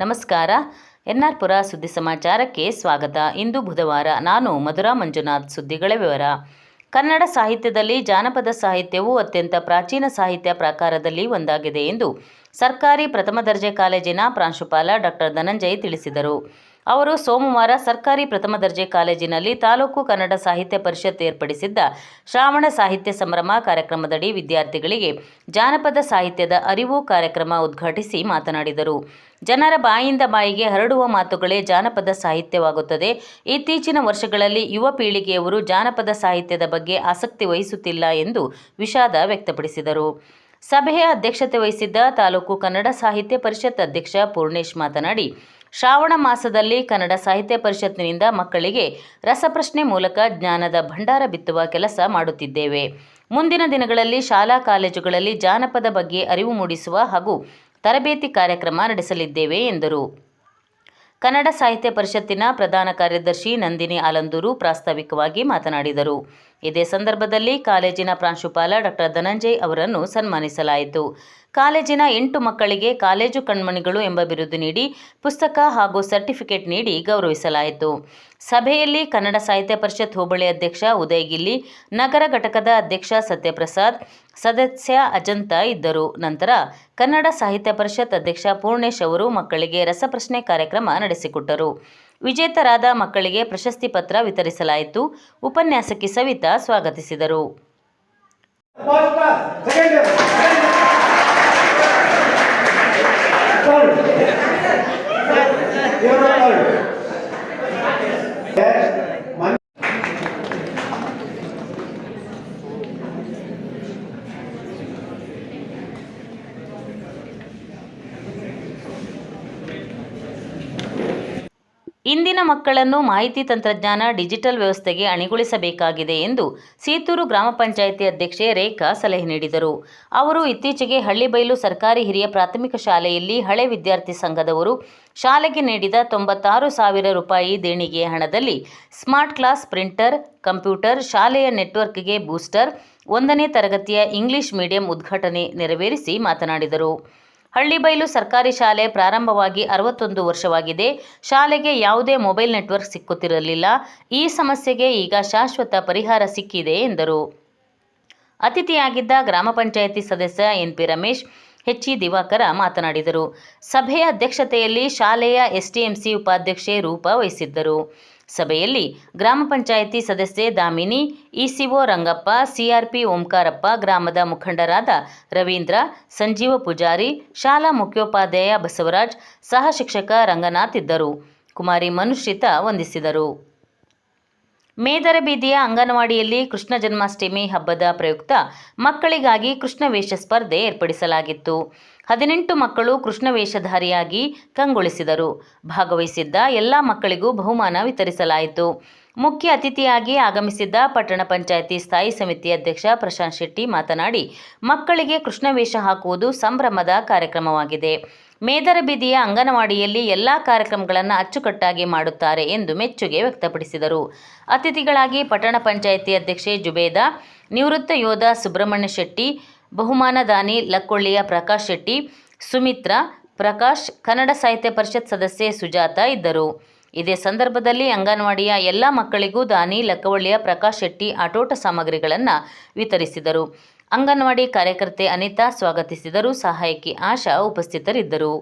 ನಮಸ್ಕಾರ. ಎನ್ಆರ್ ಪುರ ಸುದ್ದಿ ಸಮಾಚಾರಕ್ಕೆ ಸ್ವಾಗತ. ಇಂದು ಬುಧವಾರ ನಾನು ಮಧುರಾ ಮಂಜುನಾಥ್ ಸುದ್ದಿಗಳ ವಿವರ. ಕನ್ನಡ ಸಾಹಿತ್ಯದಲ್ಲಿ ಜಾನಪದ ಸಾಹಿತ್ಯವು ಅತ್ಯಂತ ಪ್ರಾಚೀನ ಸಾಹಿತ್ಯ ಪ್ರಕಾರದಲ್ಲಿ ಒಂದಾಗಿದೆ ಎಂದು ಸರ್ಕಾರಿ ಪ್ರಥಮ ದರ್ಜೆ ಕಾಲೇಜಿನ ಪ್ರಾಂಶುಪಾಲ ಡಾಕ್ಟರ್ ಧನಂಜಯ್ ತಿಳಿಸಿದರು. ಅವರು ಸೋಮವಾರ ಸರ್ಕಾರಿ ಪ್ರಥಮ ದರ್ಜೆ ಕಾಲೇಜಿನಲ್ಲಿ ತಾಲೂಕು ಕನ್ನಡ ಸಾಹಿತ್ಯ ಪರಿಷತ್ ಏರ್ಪಡಿಸಿದ್ದ ಶ್ರಾವಣ ಸಾಹಿತ್ಯ ಸಂಭ್ರಮ ಕಾರ್ಯಕ್ರಮದಡಿ ವಿದ್ಯಾರ್ಥಿಗಳಿಗೆ ಜಾನಪದ ಸಾಹಿತ್ಯದ ಅರಿವು ಕಾರ್ಯಕ್ರಮ ಉದ್ಘಾಟಿಸಿ ಮಾತನಾಡಿದರು. ಜನರ ಬಾಯಿಂದ ಬಾಯಿಗೆ ಹರಡುವ ಮಾತುಗಳೇ ಜಾನಪದ ಸಾಹಿತ್ಯವಾಗುತ್ತದೆ. ಇತ್ತೀಚಿನ ವರ್ಷಗಳಲ್ಲಿ ಯುವ ಪೀಳಿಗೆಯವರು ಜಾನಪದ ಸಾಹಿತ್ಯದ ಬಗ್ಗೆ ಆಸಕ್ತಿ ವಹಿಸುತ್ತಿಲ್ಲ ಎಂದು ವಿಷಾದ ವ್ಯಕ್ತಪಡಿಸಿದರು. ಸಭೆಯ ಅಧ್ಯಕ್ಷತೆ ವಹಿಸಿದ್ದ ತಾಲೂಕು ಕನ್ನಡ ಸಾಹಿತ್ಯ ಪರಿಷತ್ ಅಧ್ಯಕ್ಷ ಪೂರ್ಣೇಶ್ ಮಾತನಾಡಿ ಶ್ರಾವಣ ಮಾಸದಲ್ಲಿ ಕನ್ನಡ ಸಾಹಿತ್ಯ ಪರಿಷತ್ತಿನಿಂದ ಮಕ್ಕಳಿಗೆ ರಸಪ್ರಶ್ನೆ ಮೂಲಕ ಜ್ಞಾನದ ಭಂಡಾರ ಬಿತ್ತುವ ಕೆಲಸ ಮಾಡುತ್ತಿದ್ದೇವೆ. ಮುಂದಿನ ದಿನಗಳಲ್ಲಿ ಶಾಲಾ ಕಾಲೇಜುಗಳಲ್ಲಿ ಜಾನಪದ ಬಗ್ಗೆ ಅರಿವು ಮೂಡಿಸುವ ಹಾಗೂ ತರಬೇತಿ ಕಾರ್ಯಕ್ರಮ ನಡೆಸಲಿದ್ದೇವೆ ಎಂದರು. ಕನ್ನಡ ಸಾಹಿತ್ಯ ಪರಿಷತ್ತಿನ ಪ್ರಧಾನ ಕಾರ್ಯದರ್ಶಿ ನಂದಿನಿ ಆಲಂದೂರು ಪ್ರಾಸ್ತಾವಿಕವಾಗಿ ಮಾತನಾಡಿದರು. ಇದೇ ಸಂದರ್ಭದಲ್ಲಿ ಕಾಲೇಜಿನ ಪ್ರಾಂಶುಪಾಲ ಡಾಕ್ಟರ್ ಧನಂಜಯ್ ಅವರನ್ನು ಸನ್ಮಾನಿಸಲಾಯಿತು. ಕಾಲೇಜಿನ ಎಂಟು ಮಕ್ಕಳಿಗೆ ಕಾಲೇಜು ಕಣ್ಮಣಿಗಳು ಎಂಬ ಬಿರುದು ನೀಡಿ ಪುಸ್ತಕ ಹಾಗೂ ಸರ್ಟಿಫಿಕೇಟ್ ನೀಡಿ ಗೌರವಿಸಲಾಯಿತು. ಸಭೆಯಲ್ಲಿ ಕನ್ನಡ ಸಾಹಿತ್ಯ ಪರಿಷತ್ ಹೋಬಳಿ ಅಧ್ಯಕ್ಷ ಉದಯಗಿಲ್ಲಿ ನಗರ ಘಟಕದ ಅಧ್ಯಕ್ಷ ಸತ್ಯಪ್ರಸಾದ್, ಸದಸ್ಯ ಅಜಂತ ಇದ್ದರು. ನಂತರ ಕನ್ನಡ ಸಾಹಿತ್ಯ ಪರಿಷತ್ ಅಧ್ಯಕ್ಷ ಪೂರ್ಣೇಶ್ ಅವರು ಮಕ್ಕಳಿಗೆ ರಸಪ್ರಶ್ನೆ ಕಾರ್ಯಕ್ರಮ ನಡೆಸಿಕೊಟ್ಟರು. ವಿಜೇತರಾದ ಮಕ್ಕಳಿಗೆ ಪ್ರಶಸ್ತಿ ಪತ್ರ ವಿತರಿಸಲಾಯಿತು. ಉಪನ್ಯಾಸಕಿ ಸವಿತಾ ಸ್ವಾಗತಿಸಿದರು. ಇಂದಿನ ಮಕ್ಕಳನ್ನು ಮಾಹಿತಿ ತಂತ್ರಜ್ಞಾನ ಡಿಜಿಟಲ್ ವ್ಯವಸ್ಥೆಗೆ ಅಣಿಗೊಳಿಸಬೇಕಾಗಿದೆ ಎಂದು ಸೀತೂರು ಗ್ರಾಮ ಪಂಚಾಯಿತಿ ಅಧ್ಯಕ್ಷೆ ರೇಖಾ ಸಲಹೆ ನೀಡಿದರು. ಅವರು ಇತ್ತೀಚೆಗೆ ಹಳ್ಳಿಬೈಲು ಸರ್ಕಾರಿ ಹಿರಿಯ ಪ್ರಾಥಮಿಕ ಶಾಲೆಯಲ್ಲಿ ಹಳೆ ವಿದ್ಯಾರ್ಥಿ ಸಂಘದವರು ಶಾಲೆಗೆ ನೀಡಿದ ತೊಂಬತ್ತಾರು ಸಾವಿರ ರೂಪಾಯಿ ದೇಣಿಗೆ ಹಣದಲ್ಲಿ ಸ್ಮಾರ್ಟ್ ಕ್ಲಾಸ್ ಪ್ರಿಂಟರ್, ಕಂಪ್ಯೂಟರ್, ಶಾಲೆಯ ನೆಟ್ವರ್ಕ್ಗೆ ಬೂಸ್ಟರ್, ಒಂದನೇ ತರಗತಿಯ ಇಂಗ್ಲಿಷ್ ಮೀಡಿಯಂ ಉದ್ಘಾಟನೆ ನೆರವೇರಿಸಿ ಮಾತನಾಡಿದರು. ಹಳ್ಳಿಬೈಲು ಸರ್ಕಾರಿ ಶಾಲೆ ಪ್ರಾರಂಭವಾಗಿ ಅರವತ್ತೊಂದು ವರ್ಷವಾಗಿದೆ. ಶಾಲೆಗೆ ಯಾವುದೇ ಮೊಬೈಲ್ ನೆಟ್ವರ್ಕ್ ಸಿಕ್ಕುತ್ತಿರಲಿಲ್ಲ. ಈ ಸಮಸ್ಯೆಗೆ ಈಗ ಶಾಶ್ವತ ಪರಿಹಾರ ಸಿಕ್ಕಿದೆ ಎಂದರು. ಅತಿಥಿಯಾಗಿದ್ದ ಗ್ರಾಮ ಪಂಚಾಯಿತಿ ಸದಸ್ಯ ಎನ್ಪಿ ರಮೇಶ್ ಹೆಚ್ಚಿ ದಿವಾಕರ ಮಾತನಾಡಿದರು. ಸಭೆಯ ಅಧ್ಯಕ್ಷತೆಯಲ್ಲಿ ಶಾಲೆಯ ಎಸ್ಟಿಎಂಸಿ ಉಪಾಧ್ಯಕ್ಷೆ ರೂಪ ವಹಿಸಿದ್ದರು. ಸಭೆಯಲ್ಲಿ ಗ್ರಾಮ ಪಂಚಾಯಿತಿ ಸದಸ್ಯೆ Damini, E C O Rangappa, C R P Omkarappa, ಗ್ರಾಮದ ಮುಖಂಡರಾದ ರವೀಂದ್ರ, ಸಂಜೀವ ಪೂಜಾರಿ, ಶಾಲಾ ಮುಖ್ಯೋಪಾಧ್ಯಾಯ ಬಸವರಾಜ್, ಸಹ ಶಿಕ್ಷಕ ರಂಗನಾಥ್ ಇದ್ದರು. ಕುಮಾರಿ ಮನುಶ್ರಿತ ವಂದಿಸಿದರು. ಮೇದರ ಬೀದಿಯ ಅಂಗನವಾಡಿಯಲ್ಲಿ ಕೃಷ್ಣ ಜನ್ಮಾಷ್ಟಮಿ ಹಬ್ಬದ ಪ್ರಯುಕ್ತ ಮಕ್ಕಳಿಗಾಗಿ ಕೃಷ್ಣ ವೇಷ ಸ್ಪರ್ಧೆ ಏರ್ಪಡಿಸಲಾಗಿತ್ತು. ಹದಿನೆಂಟು ಮಕ್ಕಳು ಕೃಷ್ಣ ವೇಷಧಾರಿಯಾಗಿ ಕಂಗೊಳಿಸಿದರು. ಭಾಗವಹಿಸಿದ್ದ ಎಲ್ಲ ಮಕ್ಕಳಿಗೂ ಬಹುಮಾನ ವಿತರಿಸಲಾಯಿತು. ಮುಖ್ಯ ಅತಿಥಿಯಾಗಿ ಆಗಮಿಸಿದ್ದ ಪಟ್ಟಣ ಪಂಚಾಯಿತಿ ಸ್ಥಾಯಿ ಸಮಿತಿ ಅಧ್ಯಕ್ಷ ಪ್ರಶಾಂತ್ ಶೆಟ್ಟಿ ಮಾತನಾಡಿ, ಮಕ್ಕಳಿಗೆ ಕೃಷ್ಣ ವೇಷ ಹಾಕುವುದು ಸಂಭ್ರಮದ ಕಾರ್ಯಕ್ರಮವಾಗಿದೆ. ಮೇದರ ಬೀದಿಯ ಅಂಗನವಾಡಿಯಲ್ಲಿ ಎಲ್ಲ ಕಾರ್ಯಕ್ರಮಗಳನ್ನು ಅಚ್ಚುಕಟ್ಟಾಗಿ ಮಾಡುತ್ತಾರೆ ಎಂದು ಮೆಚ್ಚುಗೆ ವ್ಯಕ್ತಪಡಿಸಿದರು. ಅತಿಥಿಗಳಾಗಿ ಪಟ್ಟಣ ಪಂಚಾಯಿತಿ ಅಧ್ಯಕ್ಷೆ ಜುಬೇದಾ, ನಿವೃತ್ತ ಯೋಧ ಸುಬ್ರಹ್ಮಣ್ಯ ಶೆಟ್ಟಿ ಬಹುಮಾನದಾನಿ ಲಕ್ಕೊಳ್ಳಿಯ ಪ್ರಕಾಶ್ ಶೆಟ್ಟಿ, ಸುಮಿತ್ರಾ, ಪ್ರಕಾಶ್, ಕನ್ನಡ ಸಾಹಿತ್ಯ ಪರಿಷತ್ ಸದಸ್ಯೆ ಸುಜಾತ ಇದ್ದರು. ಇದೇ ಸಂದರ್ಭದಲ್ಲಿ ಅಂಗನವಾಡಿಯ ಎಲ್ಲ ಮಕ್ಕಳಿಗೂ ದಾನಿ ಲಕ್ಕವಳ್ಳಿಯ ಪ್ರಕಾಶ್ ಶೆಟ್ಟಿ ಆಟೋಟ ಸಾಮಗ್ರಿಗಳನ್ನು ವಿತರಿಸಿದರು. ಅಂಗನವಾಡಿ ಕಾರ್ಯಕರ್ತೆ ಅನಿತಾ ಸ್ವಾಗತಿಸಿದರು. ಸಹಾಯಕಿ ಆಶಾ ಉಪಸ್ಥಿತರಿದ್ದರು.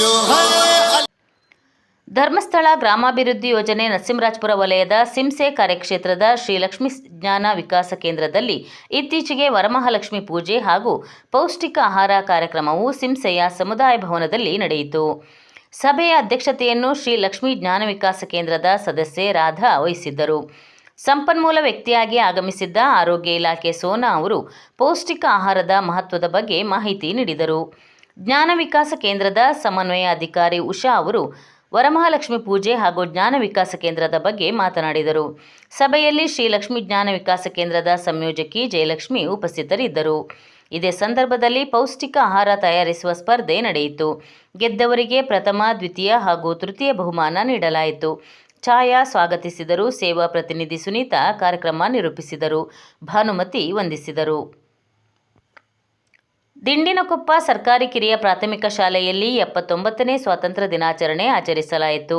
जो ಧರ್ಮಸ್ಥಳ ಗ್ರಾಮಾಭಿವೃದ್ಧಿ ಯೋಜನೆ ನರಸಿಂಹರಾಜಪುರ ವಲಯದ ಸಿಂಸೆ ಕಾರ್ಯಕ್ಷೇತ್ರದ ಶ್ರೀ ಲಕ್ಷ್ಮೀ ಜ್ಞಾನ ವಿಕಾಸ ಕೇಂದ್ರದಲ್ಲಿ ಇತ್ತೀಚೆಗೆ ವರಮಹಾಲಕ್ಷ್ಮಿ ಪೂಜೆ ಹಾಗೂ ಪೌಷ್ಟಿಕ ಆಹಾರ ಕಾರ್ಯಕ್ರಮವು ಸಿಂಸೆಯ ಸಮುದಾಯ ಭವನದಲ್ಲಿ ನಡೆಯಿತು. ಸಭೆಯ ಅಧ್ಯಕ್ಷತೆಯನ್ನು ಶ್ರೀ ಲಕ್ಷ್ಮೀ ಜ್ಞಾನ ವಿಕಾಸ ಕೇಂದ್ರದ ಸದಸ್ಯೆ ರಾಧಾ ವಹಿಸಿದ್ದರು. ಸಂಪನ್ಮೂಲ ವ್ಯಕ್ತಿಯಾಗಿ ಆಗಮಿಸಿದ್ದ ಆರೋಗ್ಯ ಇಲಾಖೆ ಸೋನಾ ಅವರು ಪೌಷ್ಟಿಕ ಆಹಾರದ ಮಹತ್ವದ ಬಗ್ಗೆ ಮಾಹಿತಿ ನೀಡಿದರು. ಜ್ಞಾನ ವಿಕಾಸ ಕೇಂದ್ರದ ಸಮನ್ವಯ ಅಧಿಕಾರಿ ಉಷಾ ಅವರು ವರಮಹಾಲಕ್ಷ್ಮಿ ಪೂಜೆ ಹಾಗೂ ಜ್ಞಾನ ವಿಕಾಸ ಕೇಂದ್ರದ ಬಗ್ಗೆ ಮಾತನಾಡಿದರು. ಸಭೆಯಲ್ಲಿ ಶ್ರೀ ಲಕ್ಷ್ಮೀ ಜ್ಞಾನ ವಿಕಾಸ ಕೇಂದ್ರದ ಸಂಯೋಜಕಿ ಜಯಲಕ್ಷ್ಮಿ ಉಪಸ್ಥಿತರಿದ್ದರು. ಇದೇ ಸಂದರ್ಭದಲ್ಲಿ ಪೌಷ್ಟಿಕ ಆಹಾರ ತಯಾರಿಸುವ ಸ್ಪರ್ಧೆ ನಡೆಯಿತು. ಗೆದ್ದವರಿಗೆ ಪ್ರಥಮ, ದ್ವಿತೀಯ ಹಾಗೂ ತೃತೀಯ ಬಹುಮಾನ ನೀಡಲಾಯಿತು. ಛಾಯಾ ಸ್ವಾಗತಿಸಿದರು. ಸೇವಾ ಪ್ರತಿನಿಧಿ ಸುನೀತಾ ಕಾರ್ಯಕ್ರಮ ನಿರೂಪಿಸಿದರು. ಭಾನುಮತಿ ವಂದಿಸಿದರು. ದಿಂಡಿನಕೊಪ್ಪ ಸರ್ಕಾರಿ ಕಿರಿಯ ಪ್ರಾಥಮಿಕ ಶಾಲೆಯಲ್ಲಿ ಎಪ್ಪತ್ತೊಂಬತ್ತನೇ ಸ್ವಾತಂತ್ರ್ಯ ದಿನಾಚರಣೆ ಆಚರಿಸಲಾಯಿತು.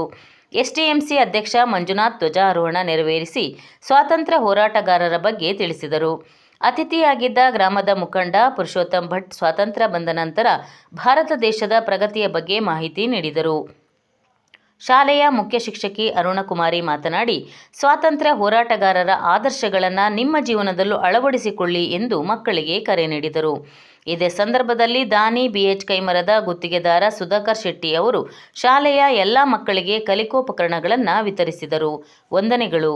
ಎಸ್ಟಿಎಂಸಿ ಅಧ್ಯಕ್ಷ ಮಂಜುನಾಥ್ ಧ್ವಜಾರೋಹಣ ನೆರವೇರಿಸಿ ಸ್ವಾತಂತ್ರ್ಯ ಹೋರಾಟಗಾರರ ಬಗ್ಗೆ ತಿಳಿಸಿದರು. ಅತಿಥಿಯಾಗಿದ್ದ ಗ್ರಾಮದ ಮುಖಂಡ ಪುರುಷೋತ್ತಮ್ ಭಟ್ ಸ್ವಾತಂತ್ರ್ಯ ಬಂದ ನಂತರ ಭಾರತ ದೇಶದ ಪ್ರಗತಿಯ ಬಗ್ಗೆ ಮಾಹಿತಿ ನೀಡಿದರು. ಶಾಲೆಯ ಮುಖ್ಯ ಶಿಕ್ಷಕಿ ಅರುಣಕುಮಾರಿ ಮಾತನಾಡಿ, ಸ್ವಾತಂತ್ರ್ಯ ಹೋರಾಟಗಾರರ ಆದರ್ಶಗಳನ್ನು ನಿಮ್ಮ ಜೀವನದಲ್ಲೂ ಅಳವಡಿಸಿಕೊಳ್ಳಿ ಎಂದು ಮಕ್ಕಳಿಗೆ ಕರೆ ನೀಡಿದರು. ಇದೇ ಸಂದರ್ಭದಲ್ಲಿ ದಾನಿ ಬಿಎಚ್ ಕೈಮರದ ಗುತ್ತಿಗೆದಾರ ಸುಧಾಕರ್ ಶೆಟ್ಟಿ ಅವರು ಶಾಲೆಯ ಎಲ್ಲ ಮಕ್ಕಳಿಗೆ ಕಲಿಕೋಪಕರಣಗಳನ್ನು ವಿತರಿಸಿದರು. ವಂದನೆಗಳು.